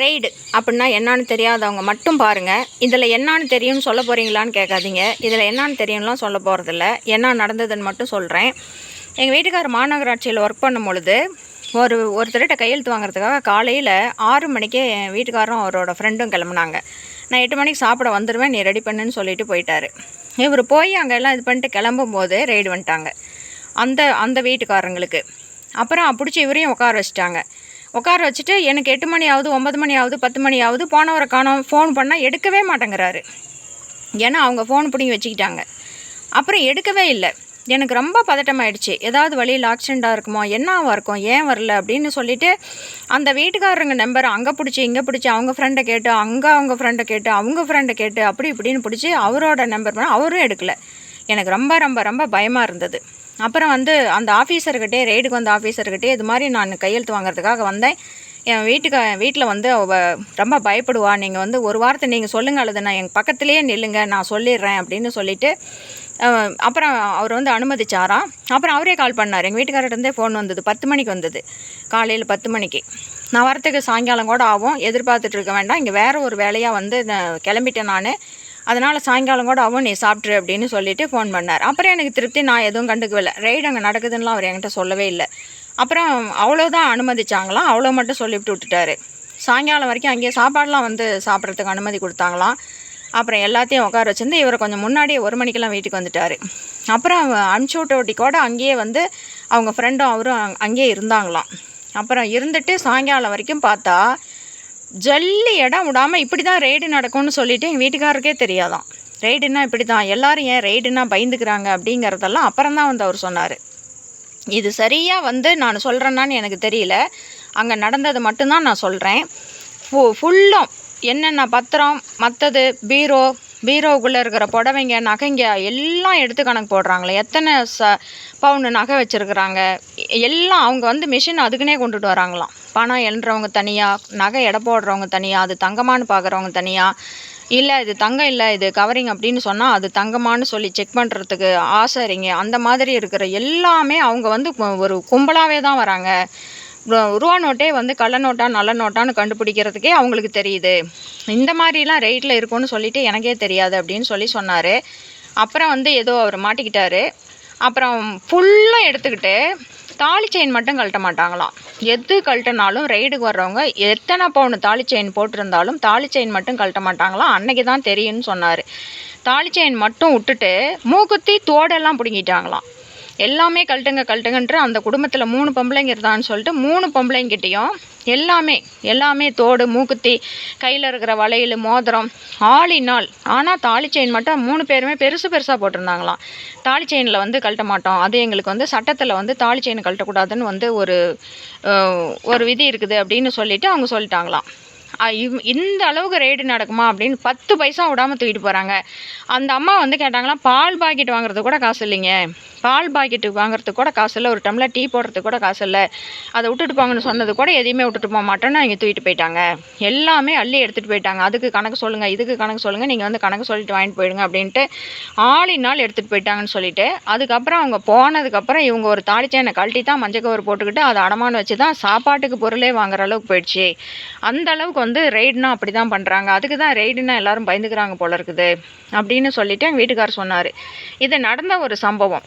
Raid அப்படின்னா என்னான்னு தெரியாதவங்க மட்டும் பாருங்கள் இதில் என்னன்னு தெரியும்னு சொல்ல போகிறீங்களான்னு கேட்காதீங்க. இதில் என்னான்னு தெரியும்லாம் சொல்ல போகிறதில்ல என்ன நடந்ததுன்னு மட்டும் சொல்கிறேன் எங்கள் வீட்டுக்கார் மாநகராட்சியில் ஒர்க் பண்ணும் பொழுது ஒரு ஒருத்தர்கிட்ட கையெழுத்து வாங்குறதுக்காக காலையில் ஆறு மணிக்கே என் வீட்டுக்காரரும் அவரோட ஃப்ரெண்டும் கிளம்புனாங்க. நான் எட்டு மணிக்கு சாப்பிட வந்துடுவேன் நீ ரெடி பண்ணுன்னு சொல்லிட்டு போயிட்டாரு. இவர் போய் அங்கே எல்லாம் இது பண்ணிட்டு கிளம்பும்போது ரெய்டு வந்துட்டாங்க. அந்த அந்த வீட்டுக்காரங்களுக்கு. அப்புறம் பிடிச்சி இவரையும் உட்கார வச்சுட்டாங்க. உட்கார வச்சுட்டு எனக்கு எட்டு மணி ஆகுது ஒன்பது மணி ஆகுது பத்து மணி ஆகுது போனவரை காணோம் ஃபோன் பண்ணால் எடுக்கவே மாட்டேங்கிறாரு. ஏன்னா அவங்க ஃபோன் பிடிங்கி வச்சுக்கிட்டாங்க. அப்புறம் எடுக்கவே இல்லை. எனக்கு ரொம்ப பதட்டமாயிடுச்சு. ஏதாவது வழியில் ஆக்சிடெண்ட்டாக இருக்குமோ என்னவாக இருக்கும் ஏன் வரல அப்படின்னு சொல்லிவிட்டு அந்த வீட்டுக்காரங்க நம்பர் அங்கே பிடிச்சி இங்கே பிடிச்சி அவங்க ஃப்ரெண்டை கேட்டு அங்கே அவங்க ஃப்ரெண்டை கேட்டு அவங்க ஃப்ரெண்டை கேட்டு அப்படி இப்படின்னு பிடிச்சி அவரோட நம்பர் பண்ணால் அவரும் எடுக்கலை. எனக்கு ரொம்ப ரொம்ப ரொம்ப பயமாக இருந்தது. அப்புறம் வந்து அந்த ஆஃபீஸர்கிட்டே ரெய்டுக்கு வந்த ஆஃபீஸர்கிட்டே இது மாதிரி நான் கையெழுத்து வாங்குறதுக்காக வந்தேன். என் வீட்டுக்கு வீட்டில் வந்து அவ ரொம்ப பயப்படுவா. நீங்கள் வந்து ஒரு வாரத்தை நீங்கள் சொல்லுங்கள் அல்லது நான் எங்கள் பக்கத்துலேயே நில்லுங்க நான் சொல்லிடுறேன் அப்படின்னு சொல்லிவிட்டு அப்புறம் அவர் வந்து அனுமதிச்சாராம் அப்புறம் அவரே கால் பண்ணார். எங்கள் வீட்டுக்காரர்கிட்டருந்தே ஃபோன் வந்தது. பத்து மணிக்கு வந்தது. காலையில் பத்து மணிக்கு. நான் வரத்துக்கு சாயங்காலம் கூட ஆகும். எதிர்பார்த்துட்டு இருக்க வேண்டாம். இங்கே வேறு ஒரு வேலையாக வந்து நான் கிளம்பிட்டேன் நான். அதனால் சாயங்காலம் கூட அவன் நீ சாப்பிட்ரு அப்படின்னு சொல்லிட்டு ஃபோன் பண்ணார். அப்புறம் எனக்கு திருப்தி நான் எதுவும் கண்டுக்கவில்லை. ரைடு அங்கே நடக்குதுன்னுலாம் அவர் என்கிட்ட சொல்லவே இல்லை. அப்புறம் அவ்வளோதான் அனுமதிச்சாங்களாம். அவ்வளோ மட்டும் சொல்லிவிட்டு விட்டுட்டாரு. சாயங்காலம் வரைக்கும் அங்கேயே சாப்பாடெலாம் வந்து சாப்பிட்றதுக்கு அனுமதி கொடுத்தாங்களாம். அப்புறம் எல்லாத்தையும் உட்கார வச்சிருந்து இவர் கொஞ்சம் முன்னாடியே ஒரு மணிக்கெல்லாம் வீட்டுக்கு வந்துட்டார். அப்புறம் அனுப்பிச்சி விட்டோட்டி கூட அங்கேயே வந்து அவங்க ஃப்ரெண்டும் அவரும் அங்கேயே இருந்தாங்களாம். அப்புறம் இருந்துட்டு சாயங்காலம் வரைக்கும் பார்த்தா ஜல்லி இடம் விடாமல் இப்படி தான் ரெய்டு நடக்கும்னு சொல்லிவிட்டு எங்கள் வீட்டுக்காரருக்கே தெரியாதான். ரெய்டுன்னா இப்படி தான் எல்லோரும் ஏன் ரெய்டுன்னா பயந்துக்கிறாங்க அப்படிங்கிறதெல்லாம் அப்புறம் தான் வந்து அவர் சொன்னார். இது சரியாக வந்து நான் சொல்கிறேன்னான்னு எனக்கு தெரியல. அங்கே நடந்தது மட்டும்தான் நான் சொல்கிறேன் ஃபு ஃபுல்லும் என்னென்ன பத்திரம் மற்றது பீரோ பீரோவுக்குள்ளே இருக்கிற புடவைங்க நகைங்க எல்லாம் எடுத்து கணக்கு போடுறாங்களே. எத்தனை ச பவுன் நகை வச்சுருக்குறாங்க? எல்லாம் அவங்க வந்து மிஷின் அதுக்குன்னே கொண்டுட்டு வராங்களாம். பணம் எழுறவங்க தனியாக நகை எடை போடுறவங்க தனியாக அது தங்கமான்னு பார்க்குறவங்க தனியாக இல்லை இது தங்கம் இல்லை இது கவரிங் அப்படின்னு சொன்னால் அது தங்கமானு சொல்லி செக் பண்ணுறதுக்கு ஆசைங்க அந்த மாதிரி இருக்கிற எல்லாமே அவங்க வந்து ஒரு கும்பலாகவே தான் வராங்க. ரூபா நோட்டே வந்து கள்ள நோட்டா நல்ல நோட்டான்னு கண்டுபிடிக்கிறதுக்கே அவங்களுக்கு தெரியுது. இந்த மாதிரிலாம் ரேட்டில் இருக்கும்னு சொல்லிட்டு எனக்கே தெரியாது அப்படின்னு சொல்லி சொன்னார். அப்புறம் வந்து ஏதோ அவர் மாட்டிக்கிட்டாரு. அப்புறம் ஃபுல்லாக எடுத்துக்கிட்டு தாலி செயின் மட்டும் கழட்ட மாட்டாங்களாம். எது கழட்டினாலும் ரைடுக்கு வர்றவங்க எத்தனை பவுன் தாலி செயின் போட்டிருந்தாலும் தாலி செயின் மட்டும் கழட்ட மாட்டாங்களாம். அன்னைக்கு தான் தெரியும்னு சொன்னார். தாலி செயின் மட்டும் விட்டுட்டு மூக்குத்தி தோடெல்லாம் பிடுங்கிட்டாங்களாம். எல்லாமே கழட்டுங்க கழட்டுங்கன்ற அந்த குடும்பத்தில் மூணு பொம்பளைங்க இருந்தான்னு சொல்லிட்டு மூணு பொம்பளைங்கிட்டேயும் எல்லாமே எல்லாமே தோடு மூக்குத்தி கையில் இருக்கிற வளையல் மோதிரம் ஆளினால் ஆனால் தாலி செயின் மட்டும் மூணு பேருமே பெருசு பெருசாக போட்டிருந்தாங்களாம். தாலி செயினில் வந்து கழட்ட மாட்டோம். அது எங்களுக்கு வந்து சட்டத்தில் வந்து தாலி செயின் கழட்டக்கூடாதுன்னு வந்து ஒரு ஒரு விதி இருக்குது அப்படின்னு சொல்லிட்டு அவங்க சொல்லிட்டாங்களாம். இந்த அளவுக்கு ரேடு நடக்குமா அப்படின்னு பத்து பைசா விடாமல் தூக்கிட்டு போகிறாங்க அந்த அம்மா வந்து கேட்டாங்களாம் பால் பாக்கெட் வாங்குறதுக்கு கூட காசு இல்லைங்க. பால் பாக்கெட்டு வாங்குறதுக்கு கூட காசு இல்லை. ஒரு டம்ளர் டீ போடுறதுக்கு கூட காசு இல்லை. அதை விட்டுட்டு போங்கன்னு சொன்னது கூட எதையுமே விட்டுட்டு போக மாட்டோன்னு அவங்க தூக்கிட்டு போயிட்டாங்க. எல்லாமே அள்ளி எடுத்துகிட்டு போயிட்டாங்க. அதுக்கு கணக்கு சொல்லுங்கள் இதுக்கு கணக்கு சொல்லுங்கள் நீங்கள் வந்து கணக்கு சொல்லிட்டு வாங்கிட்டு போயிடுங்க அப்படின்ட்டு ஆளின் நாள் எடுத்துகிட்டு போயிட்டாங்கன்னு சொல்லிட்டு அதுக்கப்புறம் அவங்க போனதுக்கப்புறம் இவங்க ஒரு தாளிச்சேனை கழட்டி தான் மஞ்சள் கவர் போட்டுக்கிட்டு அதை அடமானம் வச்சு தான் சாப்பாட்டுக்கு பொருளே வாங்குற அளவுக்கு போயிடுச்சு. அந்த அளவுக்கு வந்து வந்து ரெய்டுனா அப்படி தான் பண்ணுறாங்க அதுக்கு தான் ரெய்டுனா எல்லாரும் பயந்துக்கிறாங்க போல இருக்குது. அப்படின்னு சொல்லிவிட்டு எங்கள் வீட்டுக்காரர் சொன்னார். இது நடந்த ஒரு சம்பவம்.